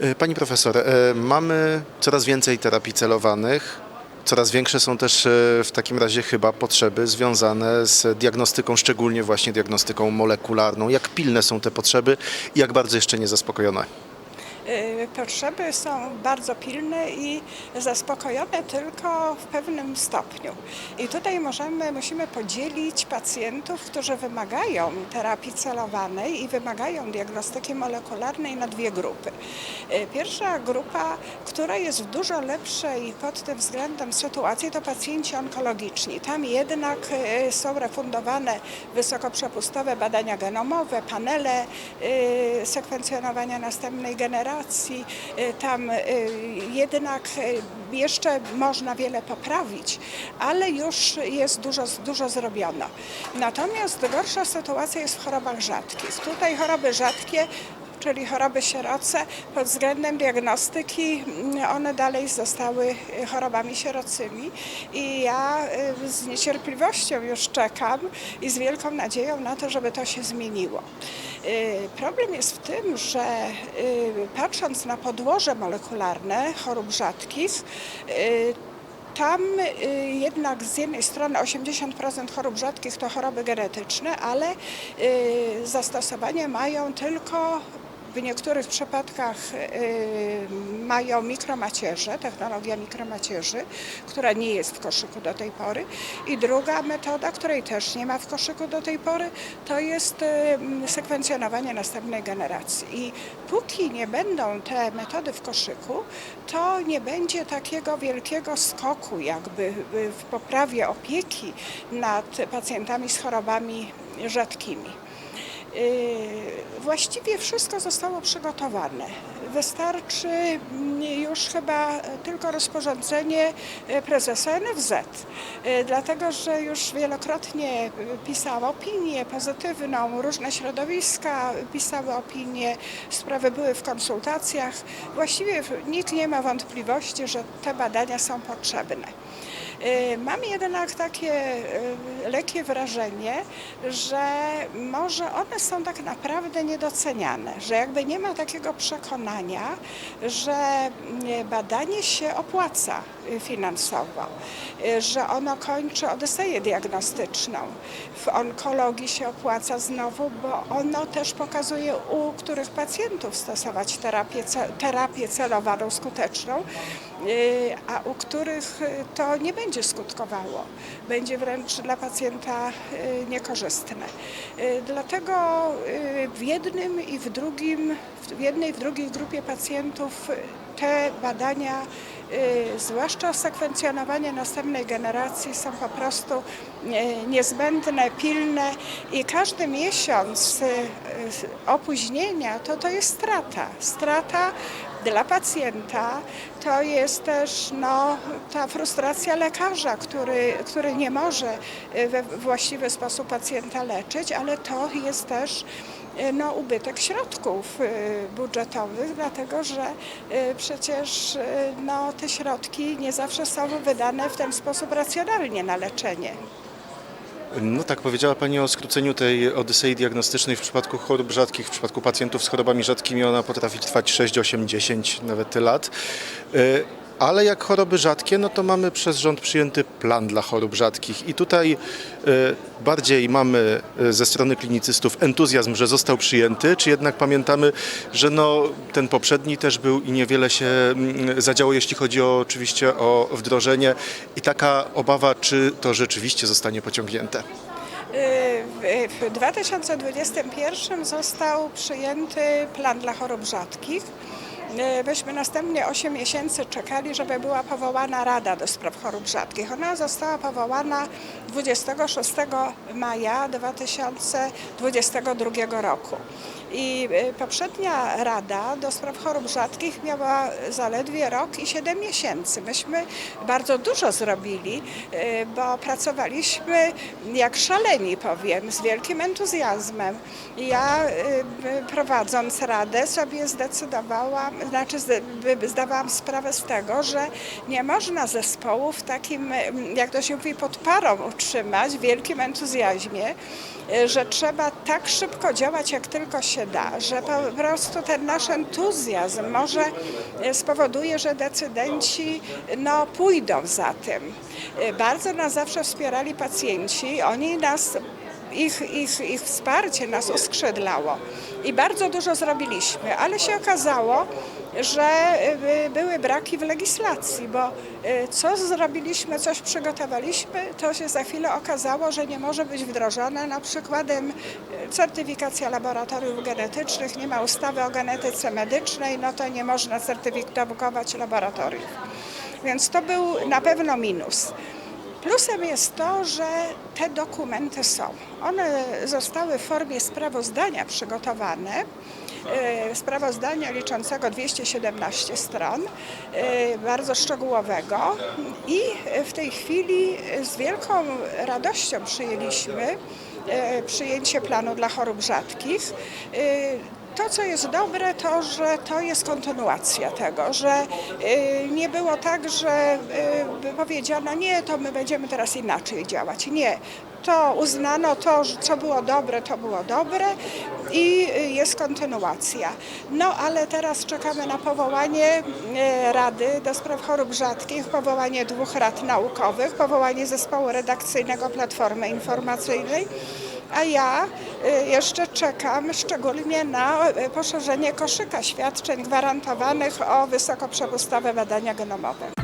E, Pani profesor, e, mamy coraz więcej terapii celowanych. Coraz większe są też e, w takim razie chyba potrzeby związane z diagnostyką, szczególnie właśnie diagnostyką molekularną. Jak pilne są te potrzeby i jak bardzo jeszcze niezaspokojone? Y, Potrzeby są bardzo pilne i zaspokojone tylko w pewnym stopniu. I tutaj możemy, musimy podzielić pacjentów, którzy wymagają terapii celowanej i wymagają diagnostyki molekularnej na dwie grupy. Y, Pierwsza grupa, która jest w dużo lepszej pod tym względem sytuacji, to pacjenci onkologiczni. Tam jednak y, są refundowane wysokoprzepustowe badania genomowe, panele y, sekwencjonowania następnej generacji. Y, Tam y, jednak y, jeszcze można wiele poprawić, ale już jest dużo, dużo zrobiono. Natomiast gorsza sytuacja jest w chorobach rzadkich. Tutaj choroby rzadkie czyli choroby sieroce, pod względem diagnostyki mm, one dalej zostały y, chorobami sierocymi i ja y, z niecierpliwością już czekam i z wielką nadzieją na to, żeby to się zmieniło. Y, Problem jest w tym, że patrząc na podłoże molekularne chorób rzadkich, tam jednak z jednej strony 80% chorób rzadkich to choroby genetyczne, ale zastosowanie mają tylko w niektórych przypadkach y, mają mikromacierze, technologia mikromacierzy, która nie jest w koszyku do tej pory. I druga metoda, której też nie ma w koszyku do tej pory, to jest y, sekwencjonowanie następnej generacji. I póki nie będą te metody w koszyku, to nie będzie takiego wielkiego skoku jakby y, w poprawie opieki nad pacjentami z chorobami rzadkimi. Yy, Właściwie wszystko zostało przygotowane. Wystarczy mm, już chyba tylko rozporządzenie e, prezesa NFZ, Yy, dlatego że już wielokrotnie pisał opinię pozytywną, różne środowiska pisały opinie, sprawy były w konsultacjach. Właściwie nikt nie ma wątpliwości, że te badania są potrzebne. Y, Mam jednak takie y, lekkie wrażenie, że może one są tak naprawdę niedoceniane, że jakby nie ma takiego przekonania, że y, badanie się opłaca y, finansowo, y, że ono kończy odyseję diagnostyczną. W onkologii się opłaca znowu, bo ono też pokazuje, u których pacjentów stosować terapię, terapię celowaną, skuteczną, y, a u których to nie będzie skutkowało. Będzie wręcz dla pacjenta y, niekorzystne. Y, Dlatego y, w jednym i w drugim, w jednej i w drugiej grupie pacjentów te badania, zwłaszcza sekwencjonowanie następnej generacji, są po prostu niezbędne, pilne i każdy miesiąc opóźnienia to to jest strata. Strata dla pacjenta to jest też no, ta frustracja lekarza, który, który nie może y, we właściwy sposób pacjenta leczyć, ale to jest też y, no, ubytek środków y, budżetowych, dlatego że przecież no, te środki nie zawsze są wydane w ten sposób racjonalnie na leczenie. No tak, powiedziała Pani o skróceniu tej odysei diagnostycznej w przypadku chorób rzadkich, w przypadku pacjentów z chorobami rzadkimi ona potrafi trwać 6, 8, 10 nawet lat. Ale jak choroby rzadkie, no to mamy przez rząd przyjęty plan dla chorób rzadkich i tutaj e, bardziej mamy e, ze strony klinicystów entuzjazm, że został przyjęty, czy jednak pamiętamy, że no, ten poprzedni też był i niewiele się mm, zadziało, jeśli chodzi o, oczywiście o wdrożenie i taka obawa, czy to rzeczywiście zostanie pociągnięte. Y, w 2021 został przyjęty plan dla chorób rzadkich. Y, Myśmy następnie 8 miesięcy czekali, żeby była powołana Rada do Spraw Chorób Rzadkich. Ona została powołana 26 maja 2022 roku. I y, poprzednia Rada do Spraw Chorób Rzadkich miała zaledwie rok i 7 miesięcy. Myśmy bardzo dużo zrobili, y, bo pracowaliśmy jak szaleni, powiem, z wielkim entuzjazmem. Ja prowadząc Radę sobie zdecydowałam, znaczy zdawałam sprawę z tego, że nie można zespołu w takim, y, jak to się mówi, pod parą utrzymać, w wielkim entuzjazmie, y, że trzeba tak szybko działać, jak tylko się da, że po prostu ten nasz entuzjazm może e, spowoduje, że decydenci no, pójdą za tym. E, Bardzo nas zawsze wspierali pacjenci, oni nas ich, ich, ich wsparcie nas uskrzydlało i bardzo dużo zrobiliśmy, ale się okazało, że y, były braki w legislacji, bo y, co zrobiliśmy, coś przygotowaliśmy, to się za chwilę okazało, że nie może być wdrożone. Na przykładem y, certyfikacja laboratoriów genetycznych, nie ma ustawy o genetyce medycznej, no to nie można certyfikować laboratoriów. Więc to był na pewno minus. Plusem jest to, że te dokumenty są. One zostały w formie sprawozdania przygotowane. e, Sprawozdania liczącego 217 stron, e, bardzo szczegółowego i w tej chwili z wielką radością przyjęliśmy e, przyjęcie planu dla chorób rzadkich. To, co jest dobre, to, że to jest kontynuacja tego, że y, nie było tak, że y, powiedziano, nie, to my będziemy teraz inaczej działać. Nie. To uznano, to, co było dobre, to było dobre i y, jest kontynuacja. No ale teraz czekamy na powołanie Rady do spraw chorób rzadkich, powołanie dwóch rad naukowych, powołanie zespołu redakcyjnego Platformy Informacyjnej. A ja y, jeszcze czekam szczególnie na y, poszerzenie koszyka świadczeń gwarantowanych o wysokoprzepustowe badania genomowe.